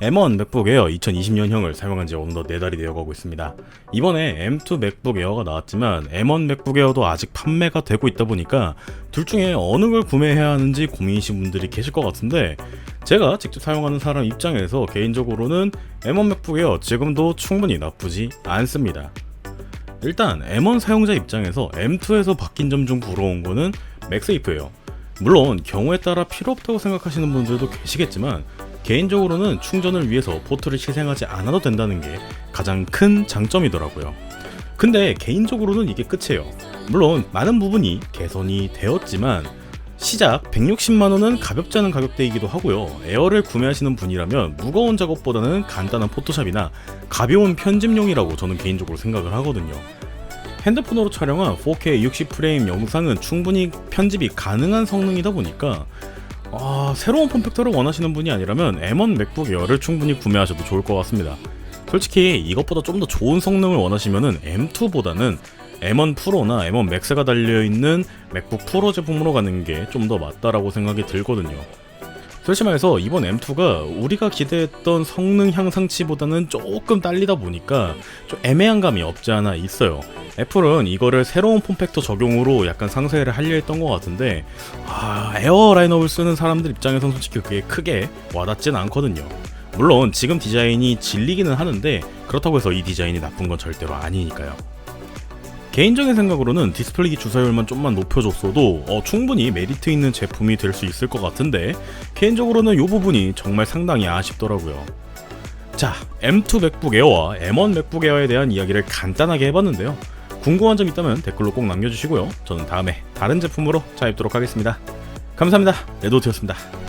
M1 맥북 에어 2020년형을 사용한 지 어느덧 4달이 되어가고 있습니다. 이번에 M2 맥북 에어가 나왔지만 M1 맥북 에어도 아직 판매가 되고 있다 보니까 둘 중에 어느 걸 구매해야 하는지 고민이신 분들이 계실 것 같은데 제가 직접 사용하는 사람 입장에서 개인적으로는 M1 맥북 에어 지금도 충분히 나쁘지 않습니다. 일단 M1 사용자 입장에서 M2에서 바뀐 점 중 부러운 거는 맥세이프예요. 물론 경우에 따라 필요 없다고 생각하시는 분들도 계시겠지만 개인적으로는 충전을 위해서 포트를 희생하지 않아도 된다는 게 가장 큰 장점이더라고요. 근데 개인적으로는 이게 끝이에요. 물론 많은 부분이 개선이 되었지만 시작 160만원은 가볍지 않은 가격대이기도 하고요. 에어를 구매하시는 분이라면 무거운 작업보다는 간단한 포토샵이나 가벼운 편집용이라고 저는 개인적으로 생각을 하거든요. 핸드폰으로 촬영한 4K 60프레임 영상은 충분히 편집이 가능한 성능이다 보니까 아, 새로운 폼팩터를 원하시는 분이 아니라면 M1 맥북 에어를 충분히 구매하셔도 좋을 것 같습니다. 솔직히 이것보다 좀 더 좋은 성능을 원하시면은 M2보다는 M1 프로나 M1 맥스가 달려있는 맥북 프로 제품으로 가는 게 좀 더 맞다라고 생각이 들거든요. 솔직히 말해서 이번 M2가 우리가 기대했던 성능 향상치보다는 조금 딸리다 보니까 좀 애매한 감이 없지 않아 있어요. 애플은 이거를 새로운 폼팩터 적용으로 약간 상세를 하려 했던 것 같은데 아, 에어 라인업을 쓰는 사람들 입장에선 솔직히 그게 크게 와닿진 않거든요. 물론 지금 디자인이 질리기는 하는데 그렇다고 해서 이 디자인이 나쁜 건 절대로 아니니까요. 개인적인 생각으로는 디스플레이 주사율만 좀만 높여줬어도 어, 충분히 메리트 있는 제품이 될 수 있을 것 같은데 개인적으로는 이 부분이 정말 상당히 아쉽더라고요. 자, M2 맥북 에어와 M1 맥북 에어에 대한 이야기를 간단하게 해봤는데요. 궁금한 점 있다면 댓글로 꼭 남겨주시고요. 저는 다음에 다른 제품으로 찾아뵙도록 하겠습니다. 감사합니다. 레도트였습니다.